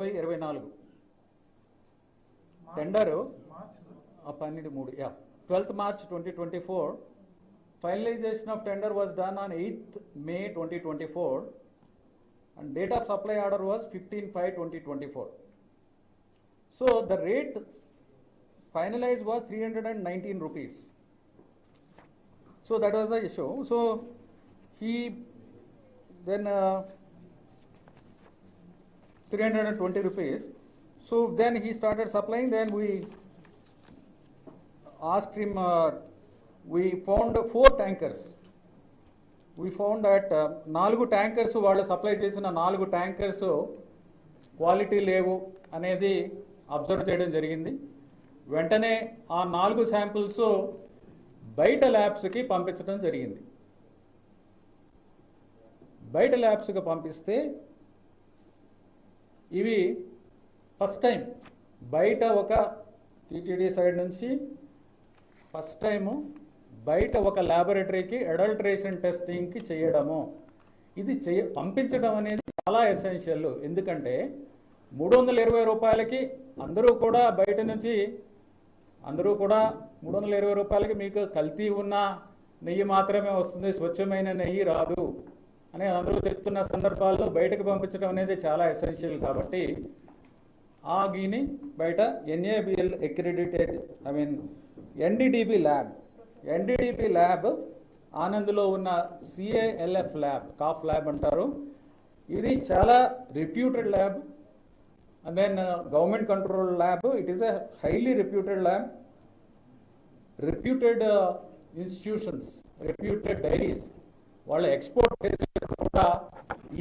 ఇరవై ఇరవై నాలుగు టెండరు పన్నెండు మూడు yeah. Twelfth March twenty twenty four. Finalization of tender was done on eighth May twenty twenty four. And date of supply order was fifteen five twenty twenty four so the rate finalized was 319 rupees. So that was the issue. So he then uh, 320 rupees. So then he started supplying. Then we asked him. Uh, we found four tankers. We found that uh, నాలుగు tankers వాళ్ళు supply చేసిన నాలుగు tankers quality లేవు అనేది observe చేయడం జరిగింది వెంటనే ఆ నాలుగు శాంపిల్స్ బయట ల్యాబ్స్కి పంపించడం జరిగింది బయట ల్యాబ్స్కి పంపిస్తే ఇవి ఫస్ట్ టైం. బయట ఒక టీటీడీ సైడ్ నుంచి ఫస్ట్ టైము బయట ఒక ల్యాబొరేటరీకి అడల్ట్రేషన్ టెస్టింగ్కి చేయడము. ఇది చేయ పంపించడం అనేది చాలా ఎసెన్షియల్ ఎందుకంటే మూడు వందల ఇరవై రూపాయలకి అందరూ కూడా బయట నుంచి అందరూ కూడా మూడు వందల ఇరవై రూపాయలకి మీకు కల్తీ ఉన్న నెయ్యి మాత్రమే వస్తుంది స్వచ్ఛమైన నెయ్యి రాదు. అని అందరూ చెప్తున్న సందర్భాల్లో బయటకు పంపించడం అనేది చాలా ఎసెన్షియల్ కాబట్టి ఆ గీని బయట NABL accredited I mean NDDB lab NDDB lab ఆనంద్లో ఉన్న సిఏఎల్ఎఫ్ ల్యాబ్ కాఫ్ ల్యాబ్ అంటారు. ఇది చాలా reputed lab and then government control lab it is a highly reputed lab reputed institutions reputed dairies వాళ్ళు ఎక్స్పోర్ట్ చేసి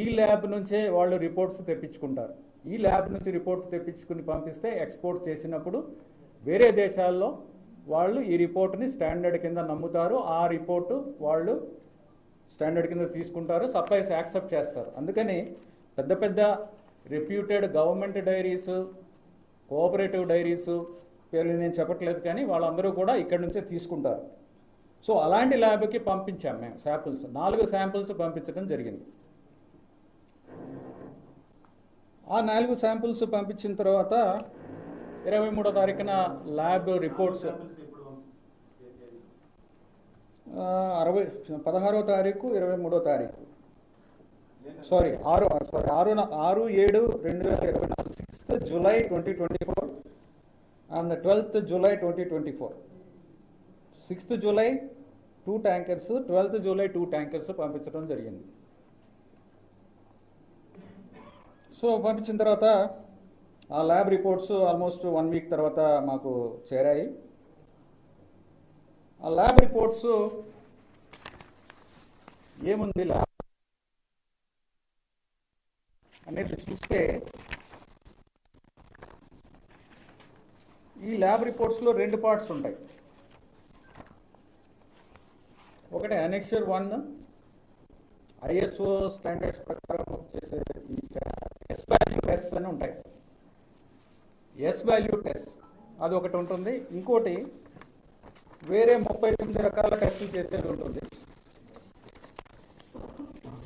ఈ ల్యాబ్ నుంచే వాళ్ళు reports తెప్పించుకుంటారు. ఈ ల్యాబ్ నుంచి రిపోర్ట్ తెప్పించుకుని పంపిస్తే ఎక్స్పోర్ట్ చేసినప్పుడు వేరే దేశాల్లో వాళ్ళు ఈ రిపోర్ట్ని స్టాండర్డ్ కింద నమ్ముతారు. ఆ రిపోర్టు వాళ్ళు స్టాండర్డ్ కింద తీసుకుంటారు సప్లైస్ యాక్సెప్ట్ చేస్తారు. అందుకని పెద్ద పెద్ద reputed government dairies cooperative dairies పేర్లు నేను చెప్పట్లేదు కానీ వాళ్ళందరూ కూడా ఇక్కడి నుంచే తీసుకుంటారు. సో అలాంటి ల్యాబ్కి పంపించాం మేము శాంపుల్స్. నాలుగు శాంపుల్స్ పంపించడం జరిగింది. ఆ నాలుగు శాంపుల్స్ పంపించిన తర్వాత ఇరవై మూడో తారీఖున ల్యాబ్ రిపోర్ట్స్ అరవై పదహారో తారీఖు ఇరవై మూడో తారీఖు. సారీ ఆరు సారీ ఆరు ఆరు ఏడు రెండు వేల ఇరవై నాలుగు sixth July twenty twenty four and twelfth July twenty twenty four sixth July two tankers twelfth July two tankers పంపించడం జరిగింది. సో పంపించిన తర్వాత ఆ lab reports almost one week తర్వాత మాకు చేరాయి. ఆ ల్యాబ్ రిపోర్ట్స్ ఏముంది ల్యాబ్? అనేది చూస్తే ఈ ల్యాబ్ రిపోర్ట్స్లో రెండు పార్ట్స్ ఉంటాయి. ఒకటి అనెక్చర్ వన్ ఐఎస్ఓ స్టాండర్డ్స్ ప్రకారం చేసే ఎస్ వాల్యూ టెస్ట్ అని ఉంటాయి. ఎస్ వాల్యూ టెస్ట్ అది ఒకటి ఉంటుంది. ఇంకోటి వేరే ముప్పై తొమ్మిది రకాల టెస్టులు చేసేది ఉంటుంది.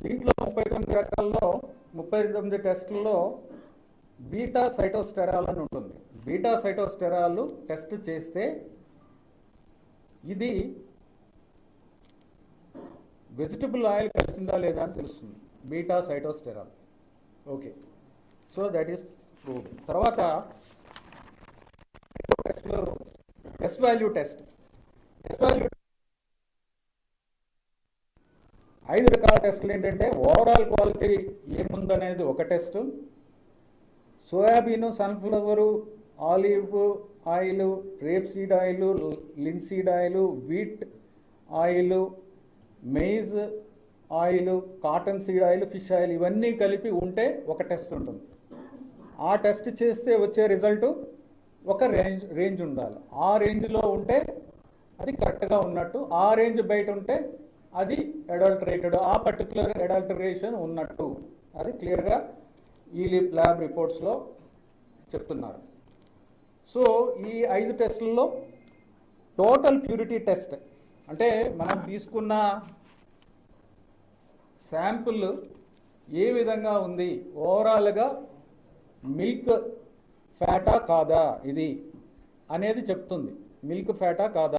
దీంట్లో ముప్పై తొమ్మిది రకాల్లో ముప్పై తొమ్మిది టెస్టుల్లో బీటా సైటోస్టెరాల్ అని ఉంటుంది. బీటా సైటోస్టెరాల్ టెస్ట్ చేస్తే ఇది వెజిటబుల్ ఆయిల్ కలిసిందా లేదా అని తెలుస్తుంది. Beta sitosterol okay so that is prove తర్వాత S value test S value ఐదు రకాల టెస్టులు ఏంటంటే ఓవరాల్ క్వాలిటీ ఏముందనేది ఒక test. Soybean sunflower olive oil rapeseed oil linseed oil wheat oil maize oil cottonseed oil fish oil ఇవన్నీ కలిపి ఉంటే ఒక టెస్ట్ ఉంటుంది. ఆ టెస్ట్ చేస్తే వచ్చే రిజల్ట్ ఒక రేంజ్ రేంజ్ ఉండాలి. ఆ రేంజ్లో ఉంటే అది కరెక్ట్గా ఉన్నట్టు ఆ రేంజ్ బయట ఉంటే అది అడల్టరేటెడ్ ఆ పర్టికులర్ అడల్టరేషన్ ఉన్నట్టు. అది క్లియర్గా ఈ ల్యాబ్ రిపోర్ట్స్లో చెప్తున్నారు. సో ఈ ఐదు టెస్టుల్లో టోటల్ ప్యూరిటీ టెస్ట్ అంటే మనం తీసుకున్న శాంపుల్ ఏ విధంగా ఉంది? ఓవరాల్గా మిల్క్ ఫ్యాటా కాదా ఇది? అనేది చెప్తుంది. మిల్క్ ఫ్యాటా కాదా?